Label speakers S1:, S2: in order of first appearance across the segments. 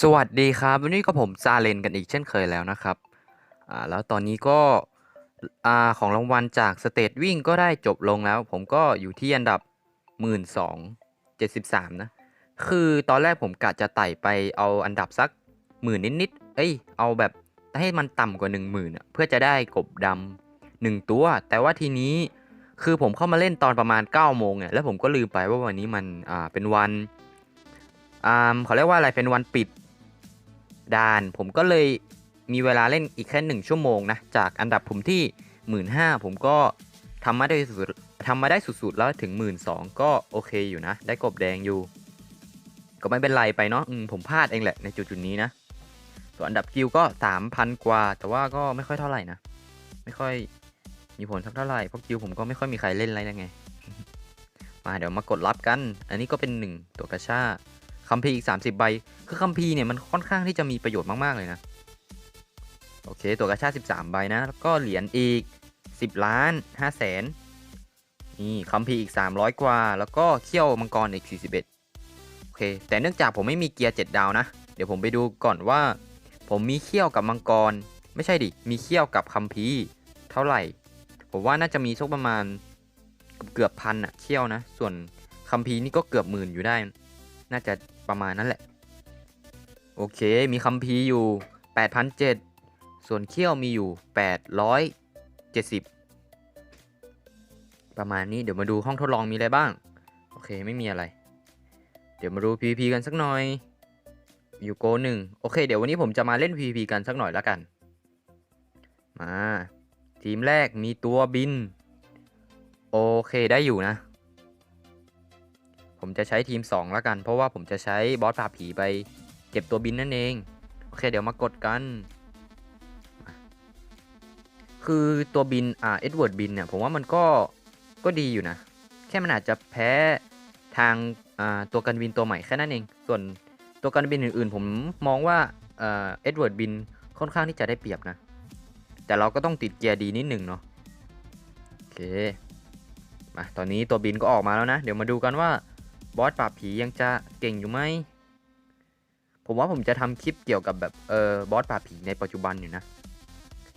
S1: สวัสดีครับ วันนี้ก็ผมซาเลนกันอีกเช่นเคยแล้วนะครับอ่าแล้วตอนนี้ก็อ่าของรางวัลจากสเตจวิ่งก็ได้จบลงแล้ว ผมก็อยู่ที่อันดับ 1 2 7 3 นะ คือตอนแรกผมกะจะไต่ไปเอาอันดับสักหมื่นนิดๆ เอ้ย เอาแบบให้มันต่ำกว่า 1 0,000อะเพื่อจะได้กบดำหนึ่งตัว แต่ว่าทีนี้คือผมเข้ามาเล่นตอนประมาณ9โมงเนี่ยแล้วผมก็ลืมไปว่าวันนี้มันอ่าเป็นวันอ่าเขาเรียกว่าอะไรเป็นวันปิด ด่าน ผมก็เลยมีเวลาเล่นอีกแค่หนึ่งชั่วโมงนะ จากอันดับผมที่หมื่นห้าผมก็ทำมาได้สุดทำมาได้สุดๆ แล้วถึงหมื่นสองก็โอเคอยู่นะ ได้กบแดงอยู่ ก็ไม่เป็นไรไปเนาะมผมพลาดเองแหละในจุดๆนี้นะส่วนอันดับกิลก็สามพันกว่า แต่ว่าก็ไม่ค่อยเท่าไหร่นะ ไม่ค่อยมีผลสักเท่าไหร่เพราะกิลผมก็ไม่ค่อยมีใครเล่นอะไรแล้วไงมาเดี๋ยวมากดรับกัน อันนี้ก็เป็นหนึ่งตัวกระชา คัมภีร์อีก 30 ใบ คือคัมภีร์เนี่ยมันค่อนข้างที่จะมีประโยชน์มาก ๆ เลยนะ โอเค ตัวกระชาติ13 ใบนะ แล้วก็เหรียญอีก 10 ล้าน5แสนนี่คัมภีร์อีก 300 กว่า แล้วก็เขี้ยวมังกรอีก 41 โอเค แต่เนื่องจากผมไม่มีเกียร์ 7 ดาวนะ เดี๋ยวผมไปดูก่อนว่า ผมมีเขี้ยวกับมังกร ไม่ใช่ดิ มีเขี้ยวกับคัมภีร์เท่าไหร่ ผมว่าน่าจะมีสักประมาณเกือบพันอะเขี้ยวนะ ส่วนคัมภีร์นี่ก็เกือบหมื่นอยู่ได้ น่าจะ ประมาณนั้นแหละ โอเค มีคัมภีร์อยู่ 8,007 ส่วนเขี้ยวมีอยู่ 870 ประมาณนี้เดี๋ยวมาดูห้องทดลองมีอะไรบ้าง โอเค ไม่มีอะไร เดี๋ยวมาดู PVP กันสักหน่อย อยู่โกหนึ่งโอเค เดี๋ยววันนี้ผมจะมาเล่น PVP กันสักหน่อยแล้วกัน มา ทีมแรกมีตัวบิน โอเคได้อยู่นะ ผมจะใช้ทีม2แล้วกัน เพราะว่าผมจะใช้บอสปราบผีไปเก็บตัวบินนั่นเอง โอเคเดี๋ยวมากดกัน คือตัวบินอ่าเอ็ดเวิร์ดบินเนี่ยผมว่ามันก็ก็ดีอยู่นะ แค่มันอาจจะแพ้ทางอ่าตัวกันบินตัวใหม่แค่นั้นเอง ส่วนตัวกันบินอื่นๆ ผมมองว่าอ่าเอ็ดเวิร์ดบินค่อนข้างที่จะได้เปรียบนะ แต่เราก็ต้องติดเกียร์ดีนิดหนึ่งเนาะโอเคมาตอนนี้ตัวบินก็ออกมาแล้วนะ เดี๋ยวมาดูกันว่า บอสปราบผียังจะเก่งอยู่ไหม ผมว่าผมจะทำคลิปเกี่ยวกับแบบเออบอสปราบผีในปัจจุบันอยู่นะ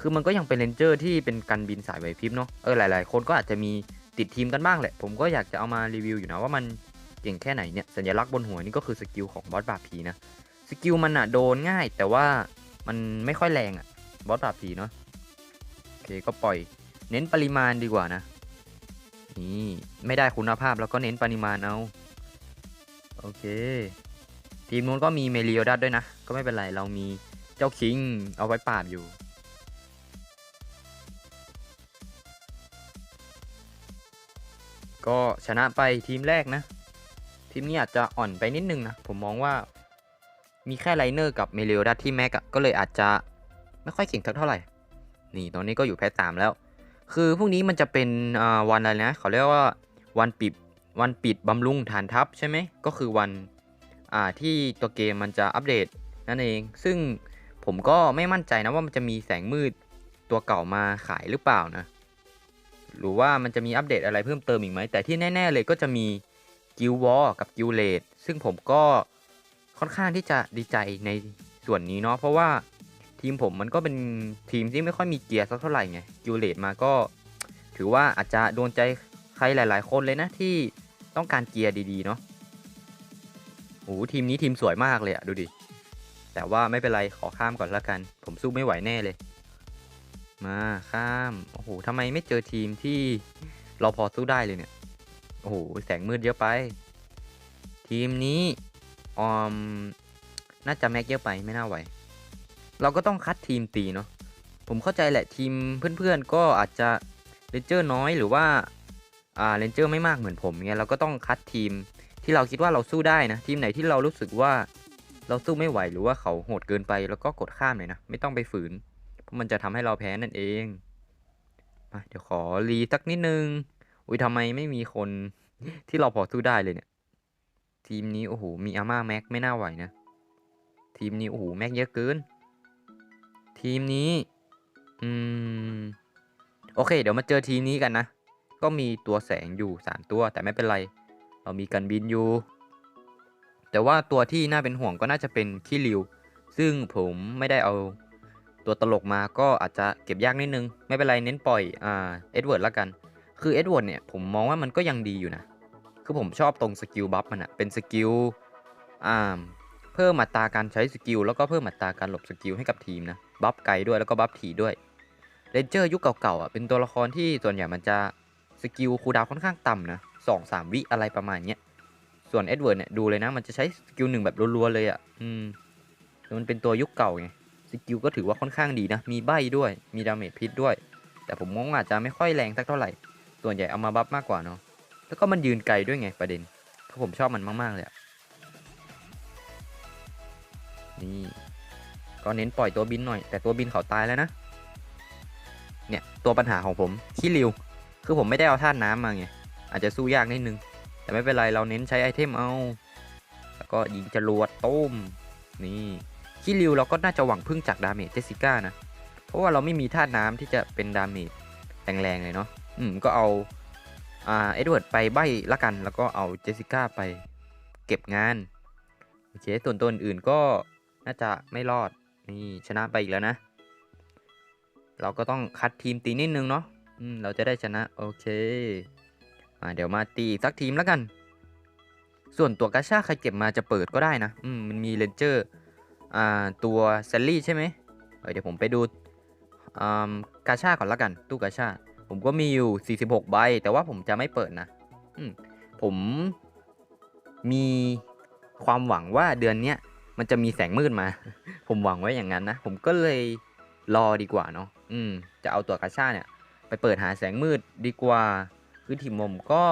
S1: คือมันก็ยังเป็นเรนเจอร์ที่เป็นการบินสายไหวพริบเนาะ เออหลาย ๆ คนก็อาจจะมีติดทีมกันบ้างแหละ ผมก็อยากจะเอามารีวิวอยู่นะว่ามันเก่งแค่ไหนเนี่ย สัญลักษณ์บนหัวนี่ก็คือสกิลของบอสปราบผีนะ สกิลมันอะโดนง่าย แต่ว่ามันไม่ค่อยแรงอะบอสปราบผีเนาะ โอเคก็ปล่อย เน้นปริมาณดีกว่านะ นี่ไม่ได้คุณภาพแล้วก็เน้นปริมาณเอา โอเค ทีมนู้นก็มีเมลิโอดัสด้วยนะ ก็ไม่เป็นไร เรามีเจ้าคิง เอาไว้ปราบอยู่ ก็ชนะไปทีมแรกนะ ทีมนี้อาจจะอ่อนไปนิดนึงนะ ผมมองว่ามีแค่ไลเนอร์กับเมลิโอดัสที่แม็กก็เลยอาจจะไม่ค่อยเก่งเท่าไหร่ นี่ตอนนี้ก็อยู่แพ้สามแล้ว คือพรุ่งนี้มันจะเป็นวันอะไรนะ เขาเรียกว่าวันปิด วันปิดบำรุงฐานทัพใช่ไหมก็คือวันที่ตัวเกมมันจะอัปเดตนั่นเอง ซึ่งผมก็ไม่มั่นใจนะว่ามันจะมีแสงมืดตัวเก่ามาขายหรือเปล่านะ หรือว่ามันจะมีอัปเดตอะไรเพิ่มเติมอีกไหม แต่ที่แน่ ๆ เลยก็จะมีกิลวอลกับกิลเลดซึ่งผมก็ค่อนข้างที่จะดีใจในส่วนนี้เนาะ เพราะว่าทีมผมมันก็เป็นทีมที่ไม่ค่อยมีเกียร์สักเท่าไหร่ไง กิลเลดมาก็ ถือว่าอาจจะโดนใจ ใครหลาย ๆ คนเลยนะที่ต้องการเกียร์ดี ๆ เนาะโอ้โหทีมนี้ทีมสวยมากเลยอะดูดิ แต่ว่าไม่เป็นไรขอข้ามก่อนละกัน ผมสู้ไม่ไหวแน่เลย มาข้าม โอ้โหทำไมไม่เจอทีมที่เราพอสู้ได้เลยเนี่ย โอ้โหแสงมืดเยอะไป ทีมนี้ออมน่าจะแม็กเยอะไปไม่น่าไหว เราก็ต้องคัดทีมตีเนาะผมเข้าใจแหละทีมเพื่อนๆก็อาจจะเรนเจอร์น้อยหรือว่า อ่าเรนเจอร์ไม่มากเหมือนผมเงี้ยเราก็ต้องคัดทีมที่เราคิดว่าเราสู้ได้นะทีมไหนที่เรารู้สึกว่าเราสู้ไม่ไหวหรือว่าเขาโหดเกินไปแล้วก็กดข้ามเลยนะ ไม่ต้องไปฝืน เพราะมันจะทำให้เราแพ้นั่นเองมาเดี๋ยวขอรีสักนิดนึง อุ้ยทำไมไม่มีคนที่เราพอสู้ได้เลยเนี่ย ทีมนี้โอ้โหมีอาม่าแม็กไม่น่าไหวนะ ทีมนี้โอ้โหแม็กเยอะเกิน ทีมนี้ อืม โอเค เดี๋ยวมาเจอทีมนี้กันนะ ก็มีตัวแสงอยู่ 3 ตัว แต่ไม่เป็นไร เรามีกันบินอยู่ แต่ว่าตัวที่น่าเป็นห่วงก็น่าจะเป็นคิริว ซึ่งผมไม่ได้เอาตัวตลกมาก็อาจจะเก็บยากนิดนึง ไม่เป็นไรเน้นปล่อยอ่าเอ็ดเวิร์ดละกัน คือเอ็ดเวิร์ดเนี่ยผมมองว่ามันก็ยังดีอยู่นะ คือผมชอบตรงสกิลบัฟมันอะเป็นสกิลอ่าเพิ่มอัตราการใช้สกิลแล้วก็เพิ่มอัตราการหลบสกิลให้กับทีมนะ บัฟไกลด้วยแล้วก็บัฟถี่ด้วยเรนเจอร์ยุคเก่าๆอะเป็นตัวละครที่ส่วนใหญ่มันจะ สกิลคูดาวค่อนข้างต่ำนะสองสามวิอะไรประมาณเนี้ย ส่วนเอ็ดเวิร์ดเนี่ยดูเลยนะมันจะใช้สกิลหนึ่งแบบรัวๆเลยอะ อืมแต่มันเป็นตัวยุคเก่าไง สกิลก็ถือว่าค่อนข้างดีนะ มีใบด้วย มีดาเมจพิษด้วย แต่ผมมองว่าอาจจะไม่ค่อยแรงสักเท่าไหร่ ส่วนใหญ่เอามาบัฟมากกว่าเนาะ แล้วก็มันยืนไกลด้วยไงประเด็นเพราะผมชอบมันมากๆเลยอะนี่ก็เน้นปล่อยตัวบินหน่อย แต่ตัวบินเขาตายแล้วนะ เนี่ยตัวปัญหาของผมขี้ริว คือผมไม่ได้เอาธาตุน้ำมาไง อาจจะสู้ยากนิดนึง แต่ไม่เป็นไรเราเน้นใช้ไอเทมเอา แล้วก็ยิงจรวดต้ม นี่ขี้ริวเราก็น่าจะหวังพึ่งจากดาเมจเจสิก้านะ เพราะว่าเราไม่มีธาตุน้ำที่จะเป็นดาเมจแรงๆเลยเนาะ อืม ก็เอาอ่าเอ็ดเวิร์ดไปใบละกัน แล้วก็เอาเจสิก้าไปเก็บงาน โอเคส่วนตัวอื่นก็น่าจะไม่รอด นี่ชนะไปอีกแล้วนะ เราก็ต้องคัดทีมตีนิดนึงเนาะ อืม เราจะได้ชนะ โอเค อ่า เดี๋ยวมาตีสักทีมแล้วกัน ส่วนตัวกาชาใครเก็บมาจะเปิดก็ได้นะ อืม มันมีเลนเจอร์ อ่า ตัวแซลลี่ใช่ไหมเเดี๋ยวผมไปดูอ่ากาชาก่อนละกัน ตู้กาชา ผมก็มีอยู่ 46 ใบ แต่ว่าผมจะไม่เปิดนะ อืม ผมมีความหวังว่าเดือนเนี้ยมันจะมีแสงมืดมา ผมหวังไว้อย่างนั้นนะ ผมก็เลยรอดีกว่าเนาะ อืม จะเอาตัวกาชาเนี่ย ไปเปิดหาแสงมืดดีกว่า คือทีมผมก็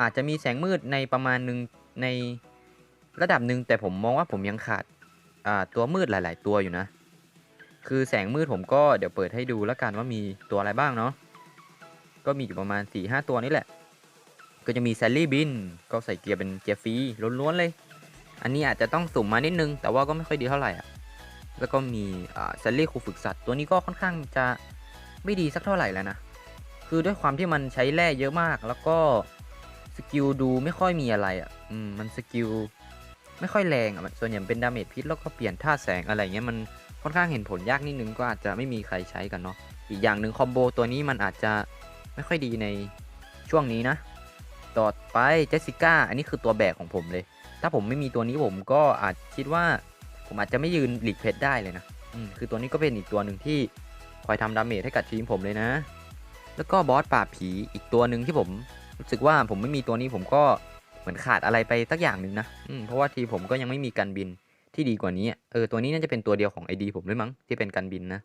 S1: อาจจะมีแสงมืดในประมาณหนึ่งในระดับหนึ่งแต่ผมมองว่าผมยังขาดาตัวมืดหลาย ๆ ตัวอยู่นะ คือแสงมืดผมก็เดี๋ยวเปิดให้ดูแล้วกันว่ามีตัวอะไรบ้างเนาะก็มีอยู่ประมาณ 4-5หตัวนี่แหละ ก็จะมีแซลลี่บินก็ใส่เกียร์เป็นเกียร์ฟรีล้วนๆเลย อันนี้อาจจะต้องสุ่มมานิดนึง แต่ว่าก็ไม่ค่อยดีเท่าไหร่อะแล้วก็มีแซลลี่ครูฝึกสัตว์ตัวนี้ก็ค่อนข้างจะ ไม่ดีสักเท่าไหร่แล้วนะ คือด้วยความที่มันใช้แร่เยอะมาก แล้วก็สกิลดูไม่ค่อยมีอะไรอะ อืม มันสกิลไม่ค่อยแรงอะ ส่วนใหญ่เป็นดาเมจพิษแล้วก็เปลี่ยนท่าแสงอะไรเงี้ยมันค่อนข้างเห็นผลยากนิดนึงก็อาจจะไม่มีใครใช้กันเนาะ อีกอย่างหนึ่งคอมโบตัวนี้มันอาจจะไม่ค่อยดีในช่วงนี้นะ ต่อไปเจสสิก้า อันนี้คือตัวแบกของผมเลย ถ้าผมไม่มีตัวนี้ผมก็อาจคิดว่า ผมอาจจะไม่ยืนหลีกเพชรได้เลยนะ อืม คือตัวนี้ก็เป็นอีกตัวหนึ่งที่ คอยทำดาเมจให้กับทีมผมเลยนะ แล้วก็บอสป่าบผีอีกตัวหนึ่งที่ผมรู้สึกว่าผมไม่มีตัวนี้ผมก็เหมือนขาดอะไรไปสักอย่างหนึ่งนะอืมเพราะว่าทีผมก็ยังไม่มีการบินที่ดีกว่านี้เออตัวนี้น่าจะเป็นตัวเดียวของไอดีผมด้วยมั้งที่เป็นการบินนะ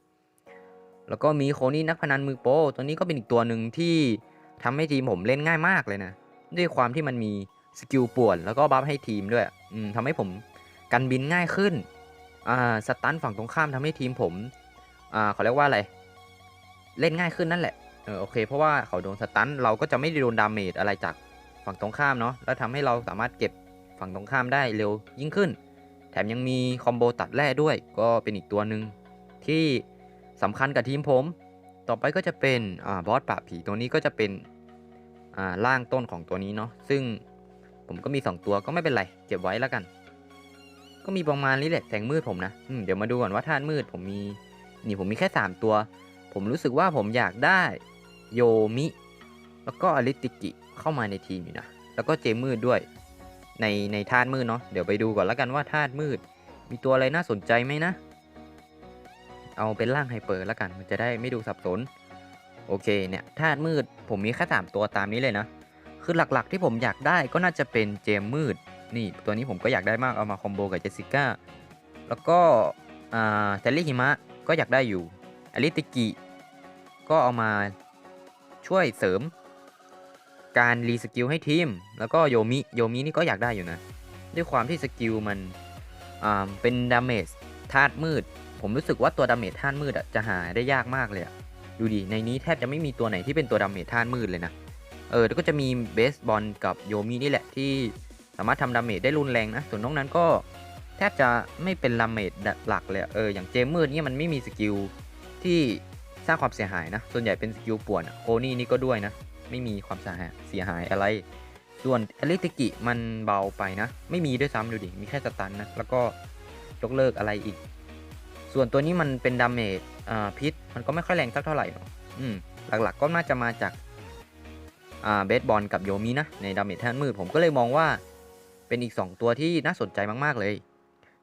S1: แล้วก็มีโคนี่นักพนันมือโปรตัวนี้ก็เป็นอีกตัวหนึ่งที่ทำให้ทีมผมเล่นง่ายมากเลยนะ ด้วยความที่มันมีสกิลป่วน แล้วก็บัฟให้ทีมด้วยอืมทำให้ผมกันบินง่ายขึ้นอ่าสตันฝั่งตรงข้ามทำให้ทีมผม อ่าเขาเรียกว่าอะไร เล่นง่ายขึ้นนั่นแหละเออโอเค เพราะว่าเขาโดนสตันเราก็จะไม่ได้โดนดาเมจอะไรจากฝั่งตรงข้ามเนาะแล้วทำให้เราสามารถเก็บฝั่งตรงข้ามได้เร็วยิ่งขึ้น แถมยังมีคอมโบตัดแร่ด้วย ก็เป็นอีกตัวหนึ่งที่สำคัญกับทีมผม ต่อไปก็จะเป็นอ่าบอสปราบผีตัวนี้ก็จะเป็นอ่าร่างต้นของตัวนี้เนาะซึ่งผมก็มี 2 ตัวก็ไม่เป็นไรเก็บไว้แล้วกัน ก็มีประมาณนี้แหละแสงมืดผมนะมเดี๋ยวมาดูก่อนว่าธาตุมืดผมมี นี่ผมมีแค่ 3 ตัว ผมรู้สึกว่าผมอยากได้โยมิ แล้วก็อริติกิเข้ามาในทีมอยู่นะ แล้วก็เจมืดด้วย ในในธาตุมืดเนาะ เดี๋ยวไปดูก่อนแล้วกันว่าธาตุมืด มีตัวอะไรน่าสนใจไหมนะ เอาเป็นร่างไฮเปอร์แล้วกัน มันจะได้ไม่ดูสับสน โอเคเนี่ยธาตุมืดผมมีแค่สามตัวตามนี้เลยนะ คือหลักๆที่ผมอยากได้ก็น่าจะเป็นเจมมืด นี่ตัวนี้ผมก็อยากได้มากเอามาคอมโบกับเจสสิก้า แล้วก็อ่าเทลลี่หิมะ ก็อยากได้อยู่อลิติกิก็เอามาช่วยเสริม การรีสกิลให้ทีม แล้วก็โยมิโยมินี่ก็อยากได้อยู่นะ ด้วยความที่สกิลมันเป็นดาเมจธาตุมืด ผมรู้สึกว่าตัวดาเมจธาตุมืดอะจะหาได้ยากมากเลยดูดิในนี้แทบจะไม่มีตัวไหนที่เป็นตัวดาเมจธาตุมืดเลยนะเออแล้วก็จะมีเบสบอลกับโยมินี่แหละที่สามารถทำดาเมจได้รุนแรงนะ ส่วนนอกนั้นก็ ทบจะไม่เป็นดาเมจหลักเลยเอออย่างเจมมืดเนี่ยมันไม่มีสกิลที่สร้างความเสียหายนะ ส่วนใหญ่เป็นสกิลป่วนะโคนี่นี่ก็ด้วยนะ ไม่มีความเสียหายเสียหายอะไร ส่วนอลิติกิมันเบาไปนะ ไม่มีด้วยซ้ำดูดิ มีแค่สตันนะ แล้วก็ยกเลิกอะไรอีก ส่วนตัวนี้มันเป็นดาเมจอ่าพิษ มันก็ไม่ค่อยแรงสักเท่าไหร่เนาะอืม หลักๆก็น่าจะมาจากอ่าเบสบอลกับโยมินะ ในดาเมจแท่นมืดผมก็เลยมองว่าเป็นอีก 2 ตัวที่น่าสนใจมาก ๆ เลย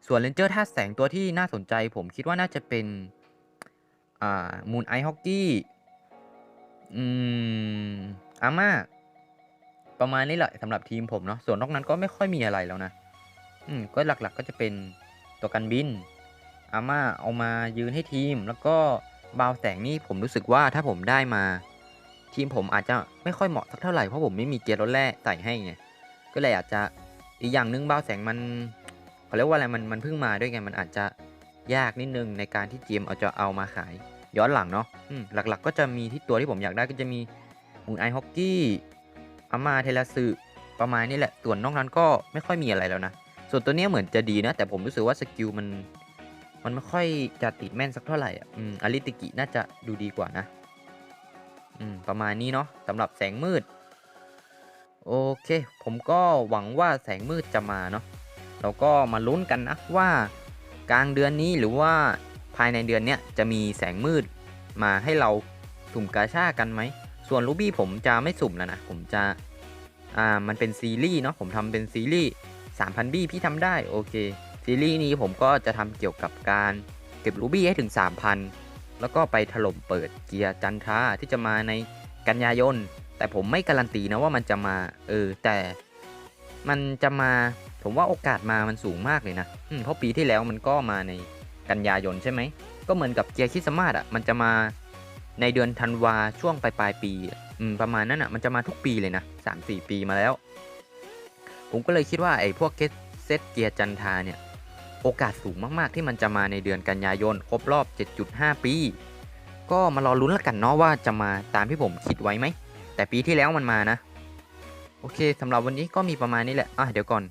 S1: ส่วนเลนเจอร์ท่าแสงตัวที่น่าสนใจผมคิดว่าน่าจะเป็นอ่ามูนไอฮอกกี้อืมอาม่าประมาณนี้แหละสำหรับทีมผมเนาะส่วนนอกนั้นก็ไม่ค่อยมีอะไรแล้วนะ อืมก็หลักๆก็จะเป็นตัวกันบิน อาม่าเอามายืนให้ทีม แล้วก็บาวแสงนี่ผมรู้สึกว่าถ้าผมได้มา ทีมผมอาจจะไม่ค่อยเหมาะสักเท่าไหร่เพราะผมไม่มีเกียร์รถแร่ใส่ให้ไงก็เลยอาจจะอีกอย่างหนึงบาวแสงมัน เขาเรียกว่าอะไรมันมันเพิ่งมาด้วยไงมันอาจจะยากนิดนึงในการที่จีมเอาจะเอามาขายย้อนหลังเนาะอืมหลักๆ ก็จะมีที่ตัวที่ผมอยากได้ก็จะมีมูนไอฮอกกี้อามาเทลสึประมาณนี้แหละส่วนนอกนั้นก็ไม่ค่อยมีอะไรแล้วนะ ส่วนตัวเนี้ยเหมือนจะดีนะ แต่ผมรู้สึกว่าสกิลมันมันไม่ค่อยจะติดแม่นสักเท่าไหร่อะอืมอลิติกิน่าจะดูดีกว่านะ อืม ประมาณนี้เนาะสำหรับแสงมืด โอเค ผมก็หวังว่าแสงมืดจะมาเนาะ เราก็มาลุ้นกันนะว่ากลางเดือนนี้หรือว่าภายในเดือนเนี้ยจะมีแสงมืดมาให้เราสุ่มกาชากันไหม ส่วนรูบี้ผมจะไม่สุ่มแล้วนะ ผมจะอ่ามันเป็นซีรีส์เนาะผมทำเป็นซีรีส์3,000บี้พี่ทำได้โอเคซีรีส์นี้ผมก็จะทำเกี่ยวกับการเก็บรูบี้ให้ถึง 3,000 แล้วก็ไปถล่มเปิดเกียร์จันทราที่จะมาในกันยายน แต่ผมไม่การันตีนะว่ามันจะมาเออแต่มันจะมา ผมว่าโอกาสมามันสูงมากเลยนะเพราะปีที่แล้วมันก็มาในกันยายนใช่ไหม ก็เหมือนกับเกียร์คริสต์มาสอะ มันจะมาในเดือนธันวาช่วงปลายปลายปีประมาณนั้นอะ มันจะมาทุกปีเลยนะสามสี่ปีมาแล้ว ผมก็เลยคิดว่าไอ้พวกเซตเกียร์จันทาเนี่ยโอกาสสูงมากๆที่มันจะมาในเดือนกันยายนครบรอบ 7.5 ปี ก็มารอลุ้นแล้วกันเนาะว่าจะมาตามที่ผมคิดไว้ไหม แต่ปีที่แล้วมันมานะ โอเคสำหรับวันนี้ก็มีประมาณนี้แหละอะเดี๋ยวก่อน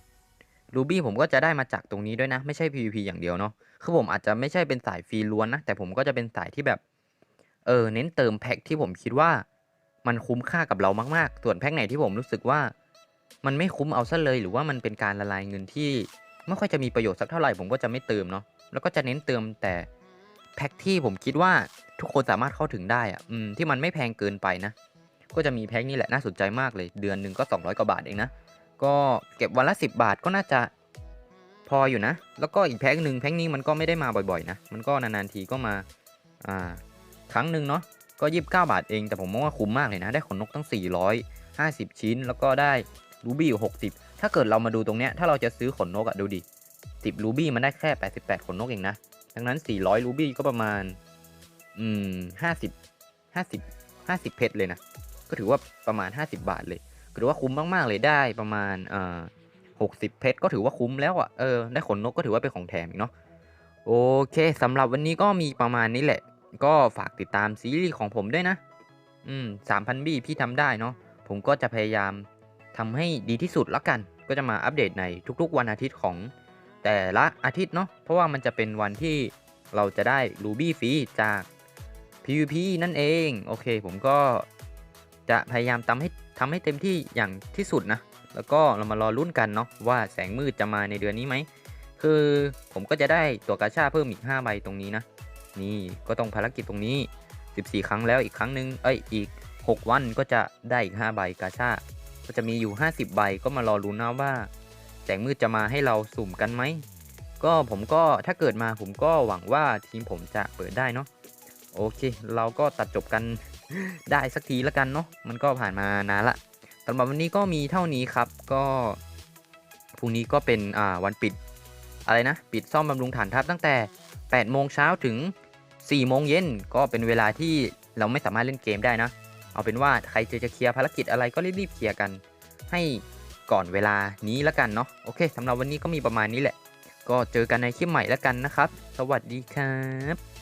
S1: รูบี้ผมก็จะได้มาจากตรงนี้ด้วยนะ ไม่ใช่ PVP อย่างเดียวเนาะคือผมอาจจะไม่ใช่เป็นสายฟรีล้วนนะแต่ผมก็จะเป็นสายที่แบบเออเน้นเติมแพ็คที่ผมคิดว่า มันคุ้มค่ากับเรามากๆ ส่วนแพ็คไหนที่ผมรู้สึกว่า มันไม่คุ้มเอาซะเลย หรือว่ามันเป็นการละลายเงินที่ไม่ค่อยจะมีประโยชน์สักเท่าไหร่ผมก็จะไม่เติมเนาะแล้วก็จะเน้นเติมแต่แพ็คที่ผมคิดว่าทุกคนสามารถเข้าถึงได้อะอืมที่มันไม่แพงเกินไปนะ ก็จะมีแพ็คนี้แหละน่าสนใจมากเลย เดือนหนึ่งก็ 200 กว่าบาทเองนะ ก็เก็บวันละ 10 บาทก็น่าจะพออยู่นะ แล้วก็อีกแพ็คหนึ่งแพ็คนี้มันก็ไม่ได้มาบ่อยๆนะ มันก็นานๆทีก็มาอ่าครั้งหนึ่งเนาะ ก็ 29 บาทเอง แต่ผมมองว่าคุ้มมากเลยนะ ได้ขนนกตั้ง 450 ชิ้น แล้วก็ได้รูบี้อยู่60 ถ้าเกิดเรามาดูตรงเนี้ย ถ้าเราจะซื้อขนนกอะดูดิ 10รูบี้มันได้แค่ 88 ขนนกเองนะ ดังนั้น 400รูบี้ก็ประมาณ อืม 50 50 50 เพชรเลยนะ ก็ถือว่าประมาณ 50 บาทเลย ถือว่าคุ้มมากๆเลยได้ประมาณเอ่อ60เพชรก็ถือว่าคุ้มแล้วอะเออได้ขนนกก็ถือว่าเป็นของแถมอีกเนาะโอเคสำหรับวันนี้ก็มีประมาณนี้แหละ ก็ฝากติดตามซีรีส์ของผมด้วยนะ อืม3,000บี้พี่ทำได้เนาะผมก็จะพยายามทำให้ดีที่สุดแล้วกัน ก็จะมาอัปเดตในทุกๆ วันอาทิตย์ของแต่ละอาทิตย์เนาะเพราะว่ามันจะเป็นวันที่เราจะได้รูบี้ฟรีจาก PVP นั่นเอง โอเค ผมก็จะพยายามทำให้ ทำให้เต็มที่อย่างที่สุดนะ แล้วก็เรามารอรุ่นกันเนาะว่าแสงมืดจะมาในเดือนนี้ไหม คือผมก็จะได้ตัวกาชาเพิ่มอีก 5 ใบตรงนี้นะ นี่ก็ต้องภารกิจตรงนี้ 14 ครั้งแล้วอีกครั้งหนึ่งเอ้ยอีก 6 วันก็จะได้อีก 5 ใบกาชา ก็จะมีอยู่ 50 ใบก็มารอลุ้นนะว่า แสงมืดจะมาให้เราสุ่มกันไหม ก็ผมก็ถ้าเกิดมาผมก็หวังว่าทีมผมจะเปิดได้เนาะ โอเค เราก็ตัดจบกัน ได้สักทีละกันเนาะมันก็ผ่านมานานละสำหรับวันนี้ก็มีเท่านี้ครับก็พรุ่งนี้ก็เป็นอ่าวันปิดอะไรนะ ปิดซ่อมบำรุงฐานทัพตั้งแต่ 8 โมงเช้าถึง 4 โมงเย็นก็เป็นเวลาที่เราไม่สามารถเล่นเกมได้นะ เอาเป็นว่าใครจะจะเคลียร์ภารกิจอะไรก็รีบๆเคลียร์กัน ให้ก่อนเวลานี้ละกันเนาะโอเคสำหรับวันนี้ก็มีประมาณนี้แหละ ก็เจอกันในคลิปใหม่ล้วกันนะครับ สวัสดีครับ